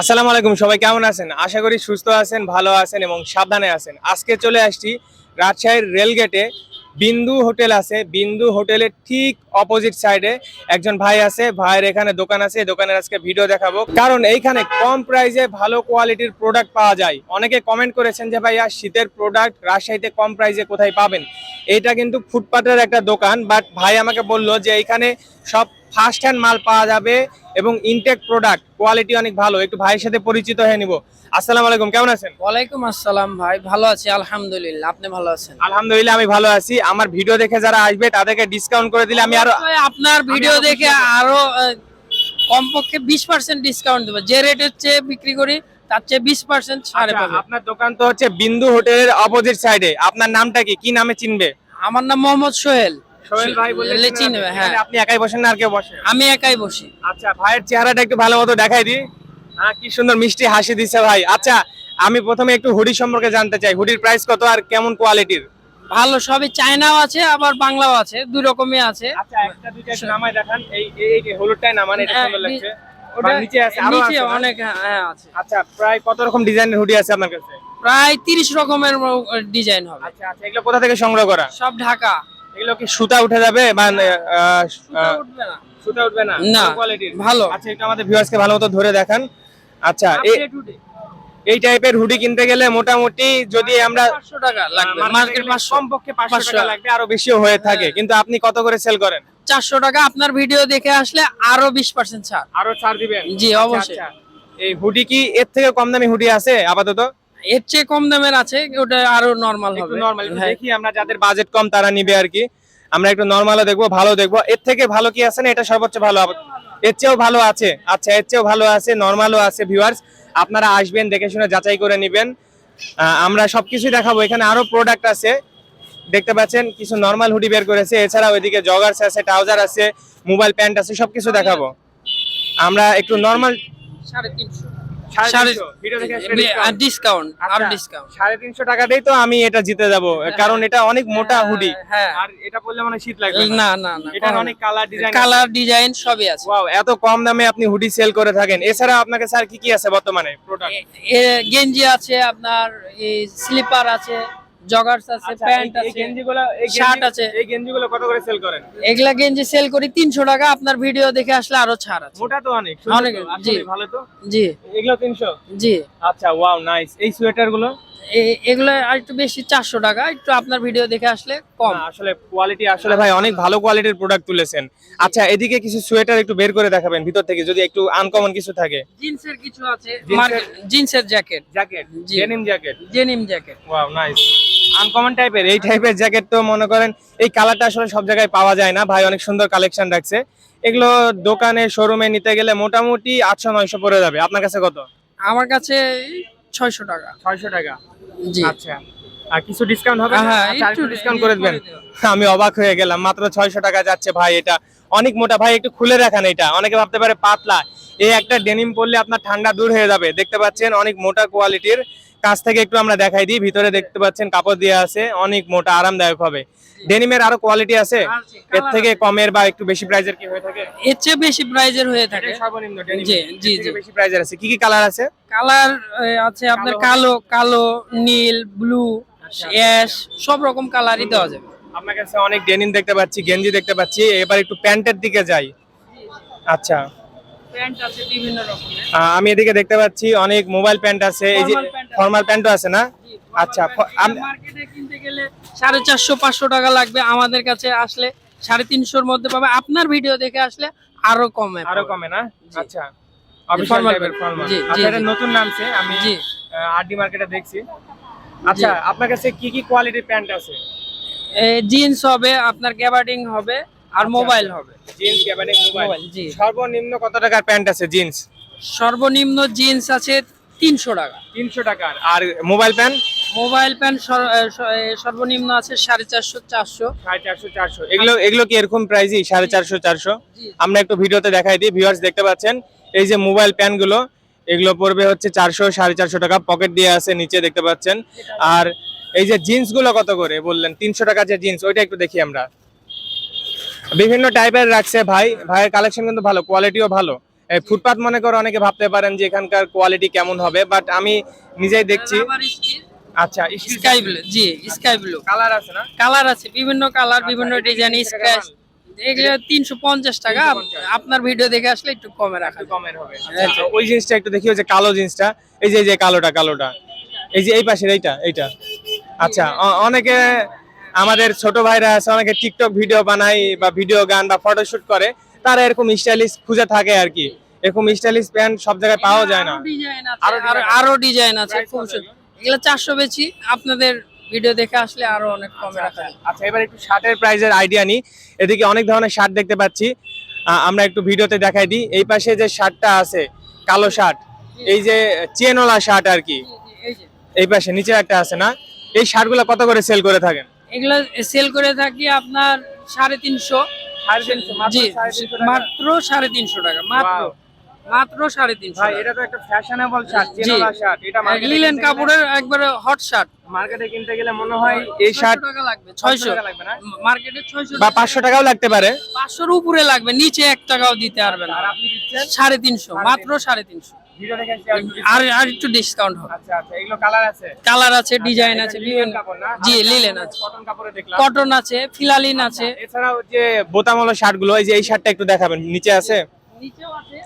আসসালামু আলাইকুম, সবাই কেমন আছেন? আশা করি সুস্থ আছেন, ভালো আছেন এবং সাবধানে আছেন। আজকে চলে আসছি রাজশাহীর রেলগেটে। বিন্দু হোটেল আছে। বিন্দু হোটেলের ঠিক অপোজিট সাইডে একজন ভাই আছে। ভাইয়ের এখানে দোকান আছে। দোকানের আজকে ভিডিও দেখাবো। কারণ এইখানে কম প্রাইসে ভালো কোয়ালিটির প্রোডাক্ট পাওয়া যায়। অনেকে কমেন্ট করেছেন যে, ভাইয়া, শীতের প্রোডাক্ট রাজশাহীতে কম প্রাইসে কোথায় পাবেন? এটা কিন্তু ফুটপাতের একটা দোকান বাট ভাই আমাকে বলল যে, এইখানে সব ফার্স্ট হ্যান্ড মাল পাওয়া যাবে এবং ইনটেক প্রোডাক্ট কোয়ালিটি অনেক ভালো। একটু ভাইয়ের সাথে পরিচিত হয়ে নিব। আসসালামু আলাইকুম কেমন আছেন? ওয়ালাইকুম আসসালাম ভাই ভালো আছি আলহামদুলিল্লাহ। আপনি ভালো আছেন? আলহামদুলিল্লাহ আমি ভালো আছি। আমার ভিডিও দেখে যারা আসবে তাদেরকে ডিসকাউন্ট করে দিলে আমি আরও আপনার ভিডিও দেখে আরও কমপক্ষে বিশ পার্সেন্ট ডিসকাউন্ট দেবো। যে রেট হচ্ছে বিক্রি করি তার চেয়ে বিশ পার্সেন্ট ছাড়ে আচ্ছা, পাবে। আপনার দোকান তো হচ্ছে বিন্দু হোটেলের অপোজিট সাইডে আপনার নামটা কি? কি নামে চিনবে? আমার নাম মোহাম্মদ সোহেল। সোহেল ভাই বললে বললে চিনবে, চিনবে, হ্যাঁ। আপনি একাই বসেন না আর কেউ বসে। আমি একাই বসি। আচ্ছা ভাইয়ের চেহারাটা একটু ভালো মতো দেখাই দিই। হ্যাঁ কি সুন্দর মিষ্টি হাসি ভাই। আচ্ছা আমি প্রথমে একটু হুডি সম্পর্কে জানতে চাই। হুডির প্রাইস কত আর কেমন কোয়ালিটির ভালো সবই চায়নাও আছে আবার বাংলাও আছে দুই রকমই আছে। আচ্ছা একটা দুইটা একটু দেখান। এই এই এই হলুদটাই নামান এটা সুন্দর লাগছে। ওটা নিচে আছে আরও নিচে অনেক হ্যাঁ, আছে। প্রায় কত রকম ডিজাইনের হুডি আছে আপনার কাছে? প্রায় তিরিশ রকমের ডিজাইন হবে। আচ্ছা আচ্ছা এগুলো কোথা থেকে সংগ্রহ করা? সব ঢাকা। এগুলো কি সুতা উঠে যাবে? আহ, সুতা উঠবে না। না না, কোয়ালিটির ভালো। আচ্ছা এটা আমাদের ভিউয়ার্সকে ভালো মতো ধরে দেখান। আচ্ছা এই- টাইপের হুডি কিনতে গেলে মোটামুটি যদি আমরা পাঁচশো টাকা লাগবে। মার্কেট কমপক্ষে 500 টাকা লাগবে আরও বেশিও হয়ে থাকে। হ্যাঁ। কিন্তু আপনি কত করে সেল করেন? চারশো টাকা। আপনার ভিডিও দেখে আসলে আরও বিশ পার্সেন্ট ছাড়। আরও ছাড় দিবেন? জি, আচ্ছা, অবশ্যই। আচ্ছা। এই হুডি কি এর থেকে কম দামি হুডি আছে আপাতত? এর চেয়ে কম দামের আছে ওটা আরও নরমাল হবে। নরমাল হ্যাঁ। দেখি আমরা যাদের বাজেট কম তারা নিবে আর কি। আমরা একটু নরমালও দেখব ভালো দেখব। এর থেকে ভালো কি আছে না? এটা সর্বোচ্চ ভালো এর চেয়েও ভালো আছে। আচ্ছা এর চেয়েও ভালো আছে নরমালও আছে ভিউয়ার্স আপনারা আসবেন দেখে শুনে যাচাই করে নেবেন। আমরা সবকিছুই দেখাবো। এখানে আরও প্রোডাক্ট আছে। দেখতে পাচ্ছেন কিছু নর্মাল হুডি বের করেছে। এছাড়াও এদিকে জগার্স আছে ট্রাউজার আছে মোবাইল প্যান্ট আছে সবকিছু দেখাবো। আমরা একটু নর্মাল সাড়ে তিনশো। ডিসকাউন্ট আর আচ্ছা, ডিসকাউন্ট সাড়ে তিনশো টাকাতেই তো আমি এটা জিতে যাব কারণ এটা অনেক মোটা হুডি। হ্যাঁ। আর এটা পরলে মানে শীত লাগবে না। না না অনেক কালার ডিজাইন কালার ডিজাইন সবই আছে। ওয়াও এত কম দামে আপনি হুডি সেল করে থাকেন। এছাড়া আপনাকে স্যার কি কি আছে বর্তমানে প্রোডাক্ট গেঞ্জি আছে আপনার স্লিপার আছে। জগার্স আছে প্যান্ট আচ্ছা, আছে গেঞ্জিগুলো এই শার্ট গেঞ্জি- আছে। এই গেঞ্জিগুলো কত করে সেল করেন? এগুলা গেঞ্জি সেল করি তিনশো টাকা আপনার ভিডিও দেখে আসলে আরও ছাড় আছে। মোটা তো অনেক অনেক, জি। ভালো তো? জি। এগুলো 300 জি। আচ্ছা ওয়াও নাইস এই সোয়েটারগুলো? এগুলো আর একটু বেশি চারশো টাকা একটু আপনার ভিডিও দেখে আসলে কম। আসলে কোয়ালিটি আসলে ভাই অনেক ভালো কোয়ালিটির প্রোডাক্ট তুলেছেন। আচ্ছা এদিকে কিছু সোয়েটার একটু বের করে দেখাবেন ভিতর থেকে যদি একটু আনকমন কিছু থাকে। জিন্সের কিছু আছে জিন্সের- জিন্সের জ্যাকেট জ্যাকেট জি। Denim jacket denim jacket wow nice uncommon টাইপের এই টাইপের জ্যাকেট তো মনে করেন এই কালারটা আসলে সব জায়গায় পাওয়া যায় না। ভাই অনেক সুন্দর কালেকশন রাখছে। এগুলো দোকানে শোরুমে নিতে গেলে মোটামুটি আটশো নয়শো পড়ে যাবে। আপনার কাছে কত? আমার কাছে ছয়শো টাকা। ছয়শো টাকা? জি। আচ্ছা। আর কিছু ডিসকাউন্ট হবে? হ্যাঁ, একটু ডিসকাউন্ট করে দেবেন? আমি অবাক হয়ে গেলাম মাত্র ছয়শো টাকা যাচ্ছে ভাই এটা। অনেক মোটা ভাই একটু খুলে রাখান এটা। অনেকে ভাবতে পারে পাতলা। এই একটা ডেনিম পরলে আপনার ঠান্ডা দূর হয়ে যাবে। দেখতে পাচ্ছেন অনেক মোটা কোয়ালিটির কাছ থেকে একটু আমরা দেখাই দিই। ভিতরে দেখতে পাচ্ছেন কাপড় দিয়ে আছে অনেক মোটা আরামদায়ক হবে। ডেনিমের আরও কোয়ালিটি আছে? আছে, এর থেকে কমের বা একটু বেশি প্রাইজের কি হয়ে থাকে? এর চেয়ে বেশি প্রাইজের হয়ে থাকে। সর্বনিম্ন। জি, জি, জি। বেশি প্রাইজের আছে। কি কি কালার আছে? কালার আছে আপনার কালো কালো নীল ব্লু আচ্ছা। অ্যাশ সব রকম কালারই দেওয়া যাবে। আপনার কাছে অনেক ডেনিম দেখতে পাচ্ছি গেঞ্জি দেখতে পাচ্ছি। এবার একটু প্যান্টের দিকে যাই। আচ্ছা। প্যান্ট আছে বিভিন্ন রকমের। আমি এদিকে দেখতে পাচ্ছি অনেক মোবাইল প্যান্ট আছে। এই যে। ফর্মাল প্যান্টও আছে না? আচ্ছা মার্কেটে কিনতে গেলে সাড়ে চারশো পাঁচশো টাকা লাগবে। আমাদের কাছে আসলে সাড়ে তিনশোর মধ্যে পাবে। আপনার ভিডিও দেখে আসলে আরও কমে আরও কমে না। আচ্ছা। আচ্ছা জি, এটা জি। নতুন নামছে। আমি আরডি মার্কেটে দেখছি। আচ্ছা আপনার কাছে কি কি কোয়ালিটির প্যান্ট আছে? জিন্স হবে আপনার গ্যাবার্ডিং হবে আর আচ্ছা, মোবাইল আচ্ছা। হবে। জিন্স মোবাইল জি। সর্বনিম্ন কত টাকার প্যান্ট আছে জিন্স সর্বনিম্ন জিন্স আছে তিনশো টাকা। তিনশো টাকার। আর মোবাইল প্যান্ট মোবাইল এ, সর্বনিম্ন আছে সাড়ে চারশো চারশো। সাড়ে চারশো চারশো। এগুলো এগুলো কি এরকম প্রাইসই সাড়ে চারশো চারশো? আমরা একটু ভিডিওতে দেখাই দিই। ভিউয়ার্স দেখতে পাচ্ছেন এই যে মোবাইল প্যান্টগুলো এগুলো পড়বে হচ্ছে চারশো সাড়ে চারশো টাকা। পকেট দিয়ে আছে নিচে দেখতে পাচ্ছেন। আর এই যে জিন্সগুলো কত করে বললেন? তিনশো টাকা যে জিন্স ওইটা একটু দেখি আমরা। বিভিন্ন টাইপের রাখছে ভাই। ভাইয়ের কালেকশন কিন্তু ভালো কোয়ালিটিও ভালো। ফুটপাত মনে করে অনেকে ভাবতে পারেন যে এখানকার কোয়ালিটি কেমন হবে বাট আমি নিজেই দেখছি। আচ্ছা স্কাই ব্লু জি স্কাই ব্লু কালার আছে না? কালার আছে বিভিন্ন কালার আচ্ছা, বিভিন্ন ডিজাইন 300 স্ক্র্যাচ এগুলো তিনশো পঞ্চাশ টাকা আপনার ভিডিও দেখে আসলে একটু কমে রাখা কমের হবে। আচ্ছা, ওই জিনিসটা একটু দেখি যে কালো জিনিসটা এই যে এই যে কালোটা কালোটা। এই যে এই পাশের এইটা এইটা। আচ্ছা অনেকে আমাদের ছোট ভাইরা আছে অনেকে টিকটক ভিডিও বানায় বা ভিডিও গান বা ফটোশুট করে। তারা এরকম স্টাইলিশ খুঁজে থাকে আর কি। এরকম স্টাইলিশ প্যান্ট সব জায়গায় পাওয়া যায় না। আরও ডিজাইন আছে। আরও আরও design আরও ডিজাইন আছে। Price খুব কত সুন্দর। এগুলো চারশো বেচি আপনাদের ভিডিও দেখে আসলে আরও অনেক কমে রাখা আচ্ছা এবার একটু শার্টের প্রাইজের আইডিয়া নিই। এদিকে অনেক ধরনের শার্ট দেখতে পাচ্ছি। আমরা একটু ভিডিওতে দেখাই দিই। এই পাশে যে শার্টটা আছে কালো শার্ট এই যে চেনওয়ালা শার্ট আর কি। এই এই পাশে নিচে একটা আছে না? এই শার্টগুলো কত করে সেল করে থাকেন? এগুলো সেল করে থাকি আপনার সাড়ে তিনশো। মাত্র সাড়ে তিনশো টাকা। মাত্র মাত্র সাড়ে তিনশো এটা তো একটা হট শার্ট মার্কেটে কিনতে গেলে মনে হয় এই শার্ট টাকা লাগবে 600 লাগবে না? মার্কেটে 600 বা 500 টাকাও লাগতে পারে। পাঁচশোর উপরে লাগবে নিচে এক টাকাও দিতে পারবে না। সাড়ে তিনশো মাত্র সাড়ে তিনশো। আর আর একটু ডিসকাউন্ট হবে। আচ্ছা আচ্ছা এগুলো কালার আছে? কালার আছে ডিজাইন আছে লিলেন বিভিন্ন জি লিলেন আছে। কটন কাপড়ে দেখলাম। কটন আছে ফিলালিন আছে। এছাড়াও যে বোতামওয়ালা শার্টগুলো এই যে এই শার্টটা একটু দেখাবেন নিচে আছে? নিচেও আছে।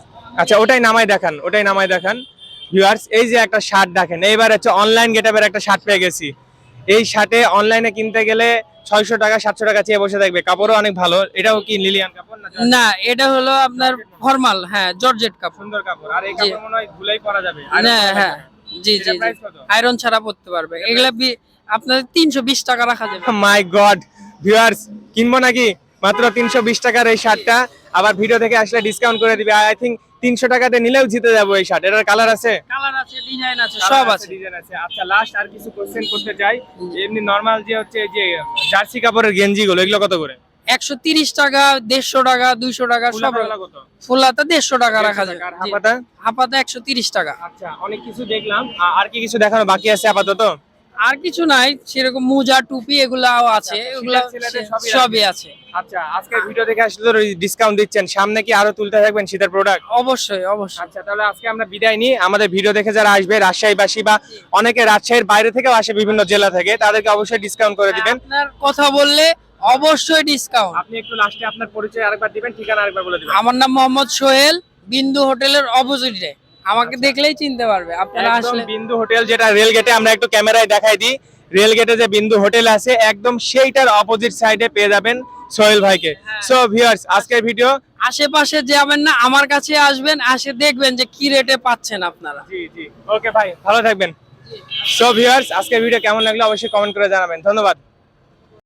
আচ্ছা ওটাই নামাই দেখান ওটাই নামাই দেখান। ভিউয়ার্স এই যে একটা শার্ট দেখেন এইবার হচ্ছে অনলাইন গেটাপের একটা শার্ট পেয়ে গেছি। এই শার্টে অনলাইনে কিনতে গেলে ছয়শো টাকা সাতশো টাকা চেয়ে বসে থাকবে। কাপড়ও অনেক ভালো। এটাও কি লিলিয়ান কাপড় না এটা হলো আপনার ফর্মাল হ্যাঁ জর্জেট কাপড়। সুন্দর কাপড়। আর এই কাপড় মনে হয় ধুলাই পরা যাবে। না হ্যাঁ জি জি? আয়রন ছাড়া পড়তে পারবে। এগুলা আপনার তিনশো বিশ টাকা রাখা যাবে। মাই গড ভিউয়ার্স কিনবো নাকি? মাত্র তিনশো বিশ টাকার এই শার্টটা। আবার ভিডিও থেকে আসলে ডিসকাউন্ট করে দিবে। আই থিঙ্ক তিনশো টাকাতে নিলেও জিতে যাব এই শার্ট এটার কালার আছে? কালার আছে ডিজাইন আছে সব আছে ডিজাইন আছে। আচ্ছা লাস্ট আর কিছু কোশ্চেন করতে চাই। এমনি নরমাল যে হচ্ছে যে জার্সি কাপড়ের গেঞ্জি গুলো এগুলো কত করে? একশো তিরিশ টাকা দেড়শো টাকা দুইশো টাকা সব কত? দেড়শো টাকা রাখা। হাফাতা একশো তিরিশ টাকা। আচ্ছা অনেক কিছু দেখলাম। আর কি কিছু দেখানো বাকি আছে আপাতত? আর কিছু নাই সেরকম মোজা টুপি এগুলাও আছে এগুলা সবই আছে। আচ্ছা আজকের ভিডিও দেখে আসলে ডিসকাউন্ট দিচ্ছেন সামনে কি আরও তুলতে থাকবেন শীতের প্রোডাক্ট অবশ্যই অবশ্যই। আচ্ছা তাহলে আজকে আমরা বিদায় নিই। আমাদের ভিডিও দেখে যারা আসবে রাজশাহীবাসী বা অনেকে রাজশাহীর বাইরে থেকেও আসে বিভিন্ন জেলা থেকে তাদেরকে অবশ্যই ডিসকাউন্ট করে দিবেন। আপনার কথা বললে অবশ্যই ডিসকাউন্ট আপনি একটু লাস্টে আপনার পরিচয় আরেকবার দিবেন ঠিকানা আরেকবার বলে দিবেন। আমার নাম মোহাম্মদ সোহেল বিন্দু হোটেলের অপোজিটে আমাকে দেখলেই চিনতে পারবে। আপনারা আসলে বিন্দু হোটেল যেটা রেল গেটে আমরা একটু ক্যামেরায় দেখাই দিই। রেল গেটে যে বিন্দু হোটেল আছে একদম সেইটার অপোজিট সাইডে পেয়ে যাবেন সোহেল ভাইকে। সো ভিউয়ার্স আজকের ভিডিও আশেপাশে যাবেন না আমার কাছে আসবেন আসে দেখবেন যে কি রেটে পাচ্ছেন আপনারা। জি জি। ওকে ভাই ভালো থাকবেন। সো ভিউয়ার্স আজকের ভিডিও কেমন লাগল অবশ্যই কমেন্ট করে জানাবেন। ধন্যবাদ।